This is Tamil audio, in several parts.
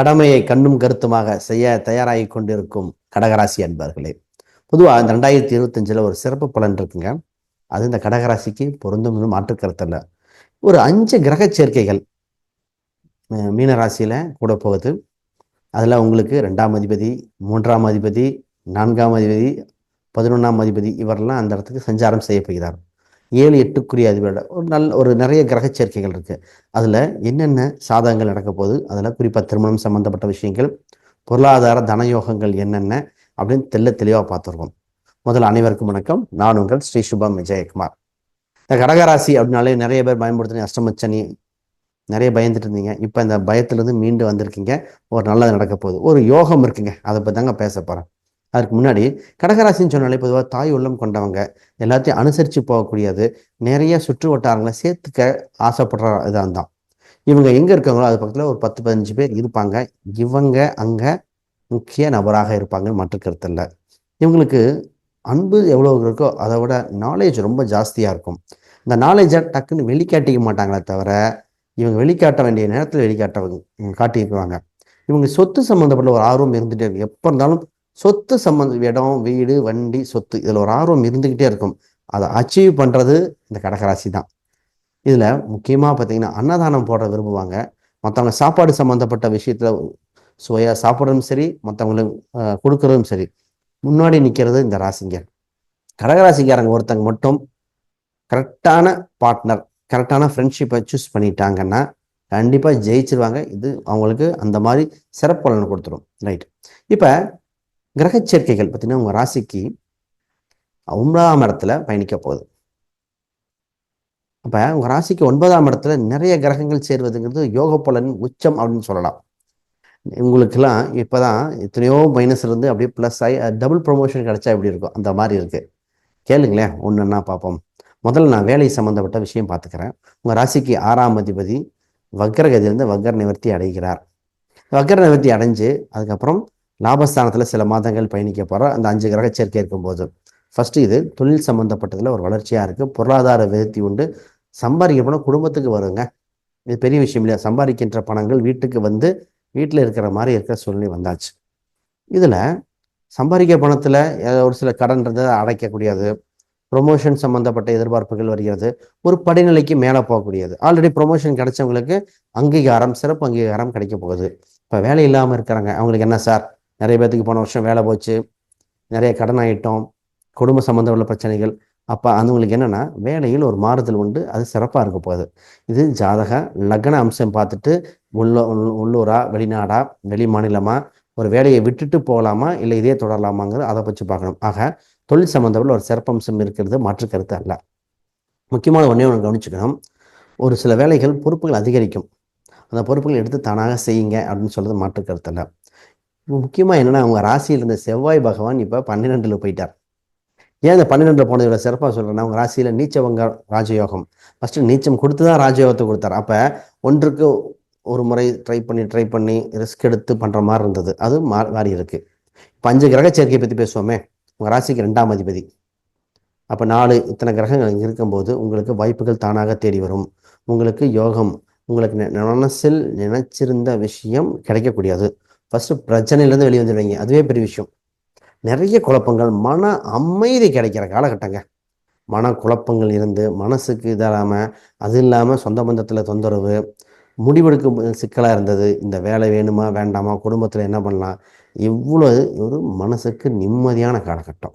கடமையை கண்ணும் கருத்துமாக செய்ய தயாராகி கொண்டிருக்கும் கடகராசி அன்பர்களே. பொதுவாக இந்த ரெண்டாயிரத்தி இருபத்தஞ்சில் ஒரு சிறப்பு பலன் இருக்குங்க. அது இந்த கடகராசிக்கு பொருந்தும் மாற்று இல்லை ஒரு அஞ்சு கிரக சேர்க்கைகள் மீனராசியில் கூட போகுது. அதில் உங்களுக்கு ரெண்டாம் அதிபதி மூன்றாம் அதிபதி நான்காம் அதிபதி பதினொன்றாம் அதிபதி இவரெல்லாம் அந்த இடத்துக்கு சஞ்சாரம் செய்ய போகிறார். ஏழு எட்டுக்குரிய அதிபரோட ஒரு நல்ல ஒரு நிறைய கிரக சேர்க்கைகள் இருக்குது அதில் என்னென்ன சாதகங்கள் நடக்க போகுது? அதில் குறிப்பாக திருமணம் சம்பந்தப்பட்ட விஷயங்கள் பொருளாதார தனயோகங்கள் என்னென்ன அப்படின்னு தெல்ல தெளிவாக பார்த்துருக்கோம். முதல்ல அனைவருக்கும் வணக்கம். நான் உங்கள் ஸ்ரீ சுபம் விஜயகுமார். இந்த கடகராசி அப்படின்னாலே நிறைய பேர் பயன்படுத்தின அஷ்டமச்சனி. நிறைய பயந்துட்டு இருந்தீங்க. இப்போ இந்த பயத்துலேருந்து மீண்டு வந்திருக்கீங்க. ஒரு நல்லது நடக்க போகுது. ஒரு யோகம் இருக்குங்க. அதை பற்றி தாங்க பேச போகிறேன் அதுக்கு முன்னாடி கடகராசின்னு சொன்னாலே பொதுவாக தாய் உள்ளம் கொண்டவங்க எல்லாத்தையும் அனுசரித்து போகக்கூடியது நிறைய சுற்று வட்டாரங்களை சேர்த்துக்க ஆசைப்படுற இதாக தான் இவங்க எங்கே இருக்காங்களோ அது பக்கத்தில் ஒரு பத்து பதினஞ்சு பேர் இருப்பாங்க. இவங்க அங்கே முக்கிய நபராக இருப்பாங்க மற்ற கருத்து இல்லை. இவங்களுக்கு அன்பு எவ்வளோ இருக்கோ அதை விட நாலேஜ் ரொம்ப ஜாஸ்தியாக இருக்கும். இந்த நாலேஜை டக்குன்னு வெளிக்காட்டிக்க மாட்டாங்களே தவிர இவங்க வெளிக்காட்ட வேண்டிய நேரத்தில் வெளிக்காட்ட காட்டியிருக்குவாங்க. இவங்க சொத்து சம்மந்தப்பட்ட ஒரு ஆர்வம் இருந்துகிட்டே இருக்கும். எப்போ இருந்தாலும் சொத்து சம்மந்த இடம் வீடு வண்டி சொத்து இதில் ஒரு ஆர்வம் இருந்துக்கிட்டே இருக்கும். அதை அச்சீவ் பண்ணுறது இந்த கடகராசி தான் இதில் முக்கியமாக பார்த்தீங்கன்னா அன்னதானம் போட விரும்புவாங்க. மற்றவங்க சாப்பாடு சம்மந்தப்பட்ட விஷயத்தில் சுவையாக சாப்பிட்றதும் சரி மற்றவங்களுக்கு கொடுக்கறதும் சரி. முன்னாடி நிற்கிறது இந்த ராசிங்கர் கடகராசிக்காரங்க ஒருத்தங்க மட்டும் கரெக்டான பார்ட்னர் கரெக்டான ஃப்ரெண்ட்ஷிப்பை சூஸ் பண்ணிட்டாங்கன்னா கண்டிப்பாக ஜெயிச்சிருவாங்க. இது அவங்களுக்கு அந்த மாதிரி சிறப்பு பலன் கொடுத்துரும். ரைட் இப்போ கிரகச்சேர்க்கைகள் பார்த்தீங்கன்னா உங்கள் ராசிக்கு ஒன்பதாம் இடத்துல பயணிக்க போகுது. அப்போ உங்கள் ராசிக்கு ஒன்பதாம் இடத்துல நிறைய கிரகங்கள் சேர்வதுங்கிறது யோக பலன் உச்சம் அப்படின்னு சொல்லலாம். உங்களுக்கெல்லாம் இப்போதான் எத்தனையோ மைனஸ் இருந்து அப்படியே ப்ளஸ் ஆகி டபுள் ப்ரொமோஷன் கிடைச்சா எப்படி இருக்கும்? அந்த மாதிரி இருக்கு. கேளுங்களேன் ஒன்றுன்னா பார்ப்போம். முதல்ல நான் வேலை சம்மந்தப்பட்ட விஷயம் பார்த்துக்கிறேன். உங்கள் ராசிக்கு ஆறாம் அதிபதி வக்கரகதியிலிருந்து வக்கர நிவர்த்தி அடைகிறார். வக்கர நிவர்த்தி அடைஞ்சு அதுக்கப்புறம் லாபஸ்தானத்தில் சில மாதங்கள் பயணிக்க போகிற அந்த அஞ்சு கிரக சேர்க்கை இருக்கும்போது. ஃபஸ்ட்டு இது தொழில் சம்மந்தப்பட்டதில் ஒரு வளர்ச்சியாக இருக்குது பொருளாதார விருத்தி உண்டு. சம்பாதிக்க பணம் குடும்பத்துக்கு வருங்க. இது பெரிய விஷயம் இல்லையா? சம்பாதிக்கின்ற பணங்கள் வீட்டுக்கு வந்து வீட்டில் இருக்கிற மாதிரி இருக்கிற சூழ்நிலை வந்தாச்சு. இதில் சம்பாதிக்க பணத்தில் ஒரு சில கடன் இருந்ததை அடைக்கக்கூடியது. ப்ரொமோஷன் சம்மந்தப்பட்ட எதிர்பார்ப்புகள் வருகிறது. ஒரு படிநிலைக்கு மேலே போகக்கூடியது. ஆல்ரெடி ப்ரொமோஷன் கிடைச்சவங்களுக்கு அங்கீகாரம் சிறப்பு அங்கீகாரம் கிடைக்க போகுது. இப்போ வேலை இல்லாமல் இருக்கிறாங்க. அவங்களுக்கு என்ன சார்? நிறைய பேர்த்துக்கு போன வருஷம் வேலை போச்சு நிறைய கடன் ஆகிட்டோம் குடும்ப சம்மந்தம் உள்ள பிரச்சனைகள். அப்போ அதுங்களுக்கு என்னென்னா வேலையில் ஒரு மாறுதல் உண்டு அது சிறப்பாக இருக்க போகுது. இது ஜாதக லக்ன அம்சம் பார்த்துட்டு உள்ள உள்ளூரா வெளிநாடா வெளி மாநிலமா ஒரு வேலையை விட்டுட்டு போகலாமா இல்லை இதே தொடரலாமாங்கிறது அதை பற்றி பார்க்கணும். ஆக தொழில் சம்மந்தப்பட்ட ஒரு சிறப்பம்சம் இருக்கிறது மாற்று கருத்து அல்ல. முக்கியமான ஒன்றே ஒன்று கவனிச்சுக்கணும். ஒரு சில வேலைகள் பொறுப்புகள் அதிகரிக்கும். அந்த பொறுப்புகள் எடுத்து தானாக செய்யுங்க அப்படின்னு சொல்கிறது மாற்று கருத்து இல்லை முக்கியமாக என்னென்னா அவங்க ராசியில் இருந்த செவ்வாய் பகவான் இப்போ பன்னிரெண்டில் போயிட்டார். ஏன் இந்த பன்னிரெண்டில் போனது இவ்வளோ சிறப்பாக சொல்கிறேன்னா அவங்க ராசியில் நீச்சவங்க ராஜயோகம். ஃபஸ்ட்டு நீச்சம் கொடுத்து தான் ராஜயோகத்தை கொடுத்தார். அப்போ ஒன்றுக்கு ஒரு முறை ட்ரை பண்ணி ட்ரை பண்ணி ரிஸ்க் எடுத்து பண்ணுற மாதிரி இருந்தது. அது மா மாறி இருக்குது இப்போ அஞ்சு கிரக சேர்க்கையை பற்றி பேசுவோமே. உங்கள் ராசிக்கு ரெண்டாம் அதிபதி. அப்போ நாலு இத்தனை கிரகங்கள் இங்கே இருக்கும்போது உங்களுக்கு வாய்ப்புகள் தானாக தேடி வரும். உங்களுக்கு யோகம் உங்களுக்கு மனசில் நினைச்சிருந்த விஷயம் கிடைக்கக்கூடியது. ஃபஸ்ட்டு பிரச்சனையிலேருந்து வெளியே வந்துடுவீங்க. அதுவே பெரிய விஷயம். நிறைய குழப்பங்கள் மன அமைதி கிடைக்கிற காலகட்டங்க. மன குழப்பங்கள் இருந்து மனசுக்கு இதாகாமல் அது இல்லாமல் சொந்த பந்தத்தில் தொந்தரவு முடிவெடுக்கும் சிக்கலாக இருந்தது. இந்த வேலை வேணுமா வேண்டாமா குடும்பத்தில் என்ன பண்ணலாம்? இவ்வளோ ஒரு மனசுக்கு நிம்மதியான காலகட்டம்.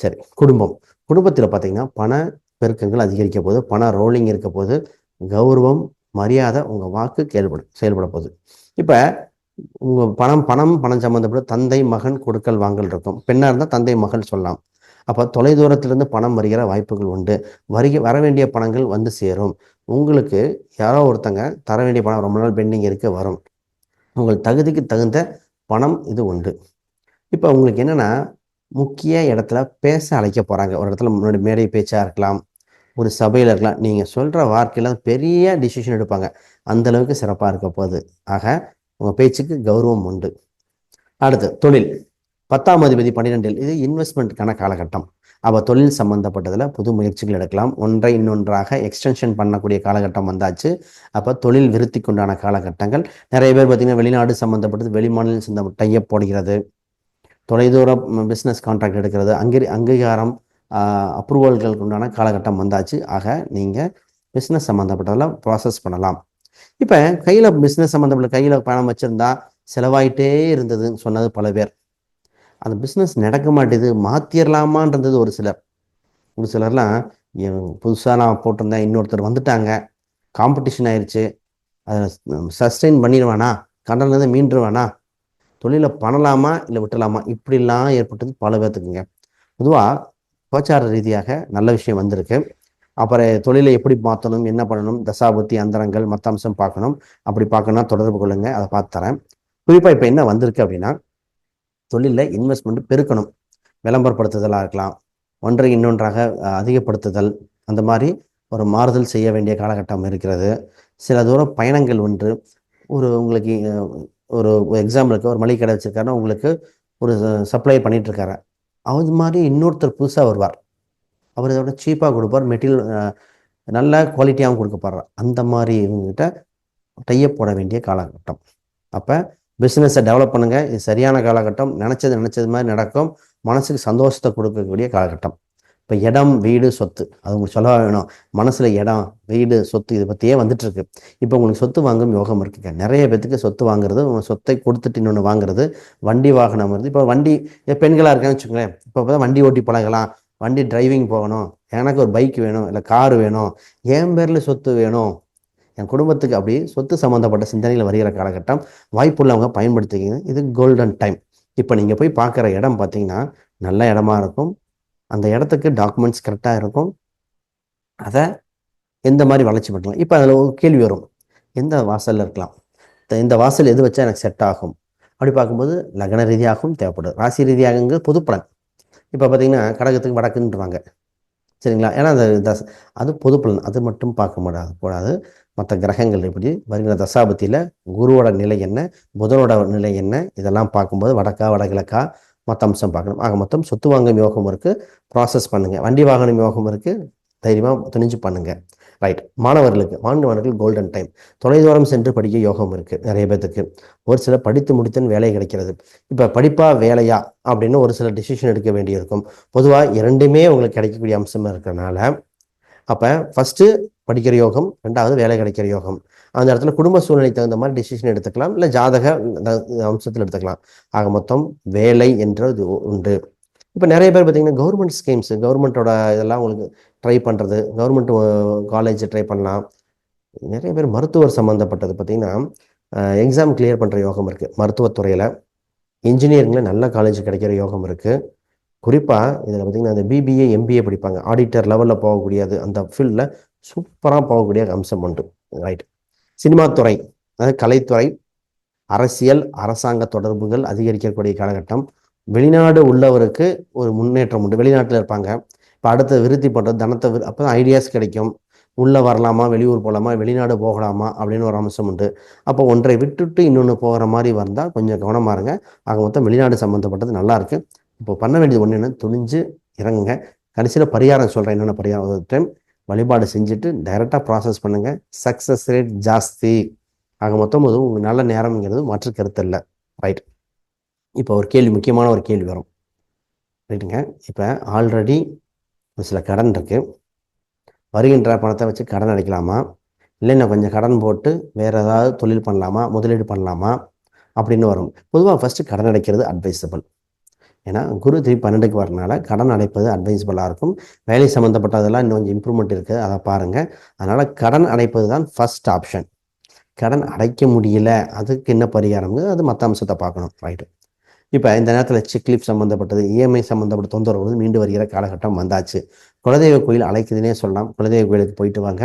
சரி குடும்பம். குடும்பத்தில் பார்த்தீங்கன்னா பண பெருக்கங்கள் அதிகரிக்க போது பண ரோலிங் இருக்க போது கௌரவம் மரியாதை உங்கள் வாக்கு செயல்படும் செயல்பட போகுது இப்போ உங்கள் பணம் பணம் பணம் சம்மந்தப்பட்ட தந்தை மகன் கொடுக்கல் வாங்கல் இருக்கும். பெண்ணாக இருந்தால் தந்தை மகள் சொல்லலாம். அப்போ தொலைதூரத்திலிருந்து பணம் வருகிற வாய்ப்புகள் உண்டு. வருக வர வேண்டிய பணங்கள் வந்து சேரும். உங்களுக்கு யாரோ ஒருத்தங்க தர வேண்டிய பணம் ரொம்ப நாள் பெண்டிங் இருக்க வரும். உங்கள் தகுதிக்கு தகுந்த பணம் இது உண்டு. இப்போ உங்களுக்கு என்னென்னா முக்கிய இடத்துல பேச அழைக்க போகிறாங்க ஒரு இடத்துல முன்னாடி மேடை பேச்சாக இருக்கலாம் ஒரு சபையில் இருக்கலாம். நீங்கள் சொல்கிற வார்த்தையில் பெரிய டிசிஷன் எடுப்பாங்க. அந்தளவுக்கு சிறப்பாக இருக்க போகுது. ஆக உங்கள் பேச்சுக்கு கௌரவம் உண்டு. அடுத்து தொழில். பத்தாம் அதிபதி பன்னிரெண்டில் இது இன்வெஸ்ட்மெண்ட்டுக்கான காலகட்டம். அப்போ தொழில் சம்மந்தப்பட்டதில் புது முயற்சிகள் எடுக்கலாம். ஒன்றை இன்னொன்றாக எக்ஸ்டென்ஷன் பண்ணக்கூடிய காலகட்டம் வந்தாச்சு. அப்போ தொழில் விருத்திக்குண்டான காலகட்டங்கள். நிறைய பேர் பார்த்திங்கன்னா வெளிநாடு சம்மந்தப்பட்டது வெளிமாநிலம் சந்த டையப் போடுகிறது. தொலைதூர பிஸ்னஸ் கான்ட்ராக்ட் எடுக்கிறது. அங்கீ அங்கீகாரம் அப்ரூவல்களுக்கு உண்டான காலகட்டம் வந்தாச்சு. ஆக நீங்கள் பிஸ்னஸ் சம்மந்தப்பட்டதெல்லாம் ப்ராசஸ் பண்ணலாம். இப்போ கையில் பிஸ்னஸ் சம்மந்தப்பட்ட கையில் பணம் வச்சுருந்தா செலவாயிட்டே இருந்ததுன்னு சொன்னது பல பேர். அந்த பிஸ்னஸ் நடக்க மாட்டேது மாற்றிடலாமான்றது ஒரு சிலர். ஒரு சிலர்லாம் புதுசாக நான் போட்டிருந்தேன் இன்னொருத்தர் வந்துட்டாங்க காம்படிஷன் ஆயிடுச்சு அதை சஸ்டெயின் பண்ணிடுவானா கடன்லேருந்து மீண்டுருவானா தொழிலை பண்ணலாமா இல்லை விட்டுலாமா? இப்படிலாம் ஏற்பட்டது பல பேர்த்துக்குங்க. பொதுவாக கோச்சார ரீதியாக நல்ல விஷயம் வந்திருக்கு. அப்புறம் தொழிலை எப்படி மாற்றணும் என்ன பண்ணணும் தசாபுத்தி அந்தரங்கள் மற்ற அம்சம் பார்க்கணும். அப்படி பார்க்கணும்னா தொடர்பு கொள்ளுங்க அதை பார்த்து தரேன். குறிப்பாக இப்போ என்ன வந்திருக்கு அப்படின்னா தொழிலில் இன்வெஸ்ட்மெண்ட் பெருக்கணும். விளம்பரப்படுத்துதலாக இருக்கலாம் ஒன்றை இன்னொன்றாக அதிகப்படுத்துதல் அந்த மாதிரி ஒரு மாறுதல் செய்ய வேண்டிய காலகட்டம் இருக்கிறது. சில தூரம் பயணங்கள் ஒன்று ஒரு உங்களுக்கு ஒரு எக்ஸாம்பிளுக்கு ஒரு மளிகை கடை வச்சுருக்காருன்னா உங்களுக்கு ஒரு சப்ளை பண்ணிகிட்ருக்காரு இருக்காரு. அது மாதிரி இன்னொருத்தர் புதுசாக வருவார். அவர் இதோட சீப்பாக கொடுப்பார். மெட்டீரியல் நல்ல குவாலிட்டியாகவும் கொடுக்கப்படுறார் அந்த மாதிரி இவங்ககிட்ட டையப் போட வேண்டிய காலகட்டம். அப்போ பிஸ்னஸை டெவலப் பண்ணுங்கள் இது சரியான காலகட்டம். நினச்சது நினச்சது மாதிரி நடக்கும். மனசுக்கு சந்தோஷத்தை கொடுக்கக்கூடிய காலகட்டம். இப்போ இடம் வீடு சொத்து. அது உங்களுக்கு சொல்ல வேணும். மனசில் இடம் வீடு சொத்து இதை பற்றியே வந்துட்டுருக்கு. இப்போ உங்களுக்கு சொத்து வாங்கும் யோகம் இருக்குங்க. நிறைய பேத்துக்கு சொத்து வாங்குறது சொத்தை கொடுத்துட்டு இன்னொன்று வாங்குறது வண்டி வாகனம் வருது. இப்போ வண்டி பெண்களாக இருக்கான்னு வச்சுக்கோங்களேன். இப்போ தான் வண்டி ஓட்டி பழகலாம். வண்டி டிரைவிங் போகணும். எனக்கு ஒரு பைக் வேணும் இல்லை கார் வேணும் என் பேரில் சொத்து வேணும். என் குடும்பத்துக்கு அப்படி சொத்து சம்மந்தப்பட்ட சிந்தனைகள் வருகிற காலகட்டம் வாய்ப்புள்ளவங்க பயன்படுத்திக்கிங்க. இது கோல்டன் டைம் இப்போ நீங்கள் போய் பார்க்குற இடம் பார்த்தீங்கன்னா நல்ல இடமா இருக்கும். அந்த இடத்துக்கு டாக்குமெண்ட்ஸ் கரெக்டாக இருக்கும். அதை எந்த மாதிரி வளர்ச்சி பண்ணலாம் இப்போ அதில் ஒரு கேள்வி வரும். எந்த வாசலில் இருக்கலாம்? இந்த வாசல் எது வச்சா எனக்கு செட் ஆகும்? அப்படி பார்க்கும்போது லக்ன ரீதியாகவும் தேவைப்படுது. ராசி ரீதியாகங்கிறது பொதுப்பலன். இப்போ பார்த்தீங்கன்னா கடகத்துக்கு வடக்குன்றாங்க சரிங்களா? ஏன்னா அந்த தஸ் அது பொதுப்பலன் அது மட்டும் பார்க்க முடியாது கூடாது. மற்ற கிரகங்கள் எப்படி? வருகிற தசாபத்தியில் குருவோட நிலை என்ன? புதனோட நிலை என்ன? இதெல்லாம் பார்க்கும்போது வடக்கா வடகிழக்கா மற்ற அம்சம் பார்க்கணும். ஆக மொத்தம் சொத்து வாங்கும் யோகம் இருக்குது ப்ராசஸ் பண்ணுங்கள் வண்டி வாகனம் யோகம் இருக்குது தைரியமாக துணிஞ்சு பண்ணுங்கள் ரைட் மாணவர்களுக்கு மாணவர்கள் கோல்டன் டைம் தொலைதூரம் சென்று படிக்க யோகம் இருக்குது நிறைய பேர்த்துக்கு ஒரு சில படித்து முடித்தன் வேலை கிடைக்கிறது. இப்போ படிப்பா வேலையா? அப்படின்னு ஒரு சில டிசிஷன் எடுக்க வேண்டியிருக்கும். பொதுவாக இரண்டுமே உங்களுக்கு கிடைக்கக்கூடிய அம்சமாக இருக்கிறனால அப்போ ஃபஸ்ட்டு படிக்கிற யோகம் ரெண்டாவது வேலை கிடைக்கிற யோகம். அந்த இடத்துல குடும்ப சூழ்நிலைக்கு தகுந்த மாதிரி டிசிஷன் எடுத்துக்கலாம். இல்லை ஜாதக அம்சத்தில் எடுத்துக்கலாம். ஆக மொத்தம் வேலை என்றது உண்டு. இப்போ நிறைய பேர் பார்த்தீங்கன்னா கவர்மெண்ட் ஸ்கீம்ஸ் கவர்மெண்ட்டோட இதெல்லாம் உங்களுக்கு ட்ரை பண்ணுறது கவர்மெண்ட் காலேஜ் ட்ரை பண்ணலாம். நிறைய பேர் மருத்துவர் சம்மந்தப்பட்டது பார்த்தீங்கன்னா எக்ஸாம் கிளியர் பண்ணுற யோகம் இருக்குது மருத்துவத்துறையில் இன்ஜினியரிங்கில் நல்ல காலேஜ் கிடைக்கிற யோகம் இருக்குது குறிப்பாக இதில் பார்த்திங்கன்னா அந்த பிபிஏ எம்பிஏ படிப்பாங்க. ஆடிட்டர் லெவலில் போகக்கூடியது அந்த ஃபீல்டில் சூப்பராக போகக்கூடிய அம்சம் உண்டு. ரைட் சினிமா துறை அதாவது கலைத்துறை அரசியல் அரசாங்க தொடர்புகள் அதிகரிக்கக்கூடிய காலகட்டம். வெளிநாடு உள்ளவருக்கு ஒரு முன்னேற்றம் உண்டு. வெளிநாட்டில் இருப்பாங்க. இப்போ அடுத்த விருத்தி பண்ணுறது தனத்தை அப்போ தான் ஐடியாஸ் கிடைக்கும். உள்ளே வரலாமா வெளியூர் போகலாமா வெளிநாடு போகலாமா அப்படின்னு ஒரு அம்சம் உண்டு. அப்போ ஒன்றை விட்டுட்டு இன்னொன்று போகிற மாதிரி வந்தால் கொஞ்சம் கவனமாக இருங்க. ஆக மொத்தம் வெளிநாடு சம்மந்தப்பட்டது நல்லாயிருக்கு இப்போ பண்ண வேண்டியது ஒன்று என்ன துணிஞ்சு இறங்குங்க. கடைசியில் பரிகாரம் சொல்கிறேன் என்னென்ன பரிகாரம். டைம் வழிபாடு செஞ்சுட்டு டைரெக்டாக ப்ராசஸ் பண்ணுங்கள் சக்ஸஸ் ரேட் ஜாஸ்தி. ஆக மொத்தம் அது உங்களுக்கு நல்ல நேரம்ங்கிறது மாற்று கருத்து இல்லை. ரைட் இப்போ ஒரு கேள்வி முக்கியமான ஒரு கேள்வி வரும். ரைட்டுங்க இப்போ ஆல்ரெடி ஒரு சில கடன் இருக்குது வருகின்ற பணத்தை வச்சு கடன் அடைக்கலாமா? இல்லைன்னா கொஞ்சம் கடன் போட்டு வேறு ஏதாவது தொழில் பண்ணலாமா? முதலீடு பண்ணலாமா? அப்படின்னு வரும். பொதுவாக ஃபஸ்ட்டு கடன் அடைக்கிறது அட்வைசபிள் ஏன்னா குரு திருப்பி பன்னெண்டுக்கு வரனால கடன் அடைப்பது அட்வைசபிளாக இருக்கும். வேலை சம்மந்தப்பட்டதெல்லாம் இன்னும் கொஞ்சம் இம்ப்ரூவ்மெண்ட் இருக்குது அதை பாருங்கள் அதனால் கடன் அடைப்பது தான் ஃபஸ்ட் ஆப்ஷன் கடன் அடைக்க முடியல. அதுக்கு என்ன பரிகாரம்? அது மற்ற அம்சத்தை பார்க்கணும். ரைட்டு இப்போ இந்த நேரத்தில் செக்லிப் சம்மந்தப்பட்டது இஎம்ஐ சம்மந்தப்பட்ட தொந்தரவு மீண்டு வருகிற காலகட்டம் வந்தாச்சு. குலதெய்வ கோயில் அழைக்குதுன்னே சொல்லலாம். குலதெய்வ கோயிலுக்கு போயிட்டு வாங்க.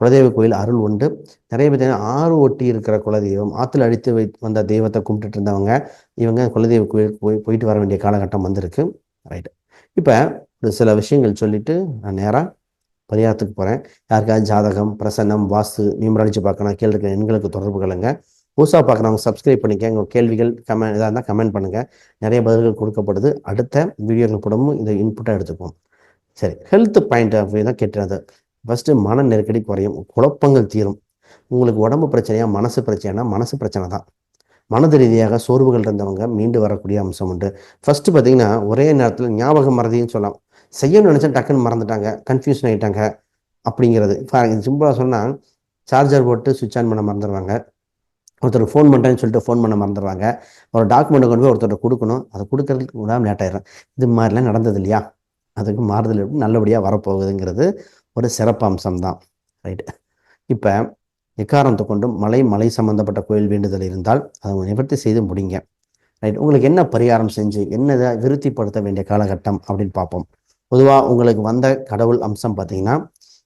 குலதெய்வ கோயில் அருள் உண்டு. நிறைய பேர் ஆறு ஒட்டி இருக்கிற குலதெய்வம் ஆற்றுல அழித்து வை வந்த தெய்வத்தை கும்பிட்டுட்டு இருந்தவங்க இவங்க குலதெய்வ கோயிலுக்கு போய் போயிட்டு வர வேண்டிய காலகட்டம் வந்திருக்கு. ரைட்டு இப்போ ஒரு சில விஷயங்கள் சொல்லிட்டு நான் நேராக பரிகாரத்துக்கு போகிறேன் யாருக்காவது ஜாதகம் பிரசன்னம் வாஸ்து நியூமராலஜி பார்க்கணும் கீழே இருக்கிற எண்களுக்கு தொடர்பு கொள்ளுங்க. புதுசாக பார்க்குறவங்க சப்ஸ்கிரைப் பண்ணிக்க உங்கள் கேள்விகள் கமெண்ட் இதாக இருந்தால் கமெண்ட் பண்ணுங்கள் நிறைய பதில்கள் கொடுக்கப்படுது. அடுத்த வீடியோக்கள் கூடவும் இந்த இன்புட்டாக எடுத்துப்போம் சரி. ஹெல்த் பாயிண்ட் ஆஃப் வியூ தான் கெட்டுறது ஃபஸ்ட்டு மன நெருக்கடி குறையும். குழப்பங்கள் தீரும். உங்களுக்கு உடம்பு பிரச்சனையாக மனசு பிரச்சனைனா மனசு பிரச்சனை தான். மனது ரீதியாக சோர்வுகள் இருந்தவங்க மீண்டு வரக்கூடிய அம்சம் உண்டு. ஃபஸ்ட்டு பார்த்தீங்கன்னா ஒரே நேரத்தில் ஞாபகம் மறதின்னு சொல்லலாம். செய்யணும்னு நினச்சா டக்குன்னு மறந்துட்டாங்க. கன்ஃபியூஷன் ஆகிட்டாங்க அப்படிங்கிறது. சிம்பிளாக சொன்னால் சார்ஜர் போட்டு சுவிட்ச் ஆன் பண்ண மறந்துடுவாங்க. ஒருத்தர் ஃபோன் பண்ணுறேன்னு சொல்லிட்டு ஃபோன் பண்ண மறந்துடுறாங்க. ஒரு டாக்குமெண்ட்டை கொண்டு போய் ஒருத்தர் கொடுக்கணும். அதை கொடுக்கறதுக்கு கூட லேட் ஆயிடும் இது மாதிரிலாம் நடந்தது இல்லையா? அதுக்கு மாறுதல் எப்படி நல்லபடியாக வரப்போகுதுங்கிறது ஒரு சிறப்பம்சம் தான் ரைட்டு இப்போ எக்காரணத்தை கொண்டும் மலை மலை சம்பந்தப்பட்ட கோயில் வேண்டுதல் இருந்தால் அதை நிவர்த்தி செய்து முடிங்க. ரைட் உங்களுக்கு என்ன பரிகாரம் செஞ்சு என்னதை விருத்திப்படுத்த வேண்டிய காலகட்டம் அப்படின்னு பார்ப்போம். பொதுவாக உங்களுக்கு வந்த கடவுள் அம்சம் பார்த்தீங்கன்னா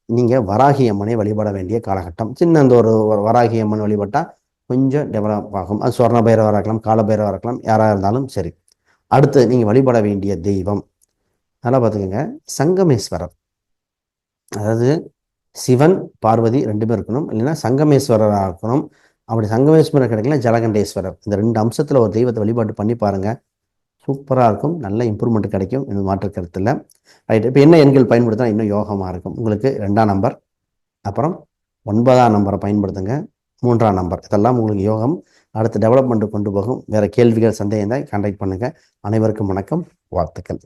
நீங்கள் வராகி அம்மனை வழிபட வேண்டிய காலகட்டம். சின்ன அந்த ஒரு ஒரு வராகி அம்மன் வழிபட்டால் கொஞ்சம் டெவலப் ஆகும். அது சொர்ண பைரவராக இருக்கலாம் கால பைரவராக இருக்கலாம் யாராக இருந்தாலும் சரி. அடுத்து நீங்கள் வழிபட வேண்டிய தெய்வம். அதெல்லாம் பார்த்துக்கோங்க. சங்கமேஸ்வரர். அதாவது சிவன் பார்வதி ரெண்டுமே இருக்கணும். இல்லைன்னா சங்கமேஸ்வரராக இருக்கணும். அப்படி சங்கமேஸ்வரர் கிடைக்கல ஜலகண்டேஸ்வரர். இந்த ரெண்டு அம்சத்தில் ஒரு தெய்வத்தை வழிபாடு பண்ணி பாருங்கள் சூப்பராக இருக்கும். நல்ல இம்ப்ரூவ்மெண்ட் கிடைக்கும். இது மாற்று கருத்தில் ரைட் இப்போ என்ன எண்கள் பயன்படுத்தினா இன்னும் யோகமாக இருக்கும். உங்களுக்கு ரெண்டாம் நம்பர் அப்புறம் ஒன்பதாம் நம்பரை பயன்படுத்துங்க. மூன்றாம் நம்பர் இதெல்லாம் உங்களுக்கு யோகம் அடுத்த டெவலப்மெண்ட்டு கொண்டு போகும். வேறு கேள்விகள் சந்தேகம் தான் கான்டாக்ட் பண்ணுங்கள் அனைவருக்கும் வணக்கம். வாழ்த்துக்கள்.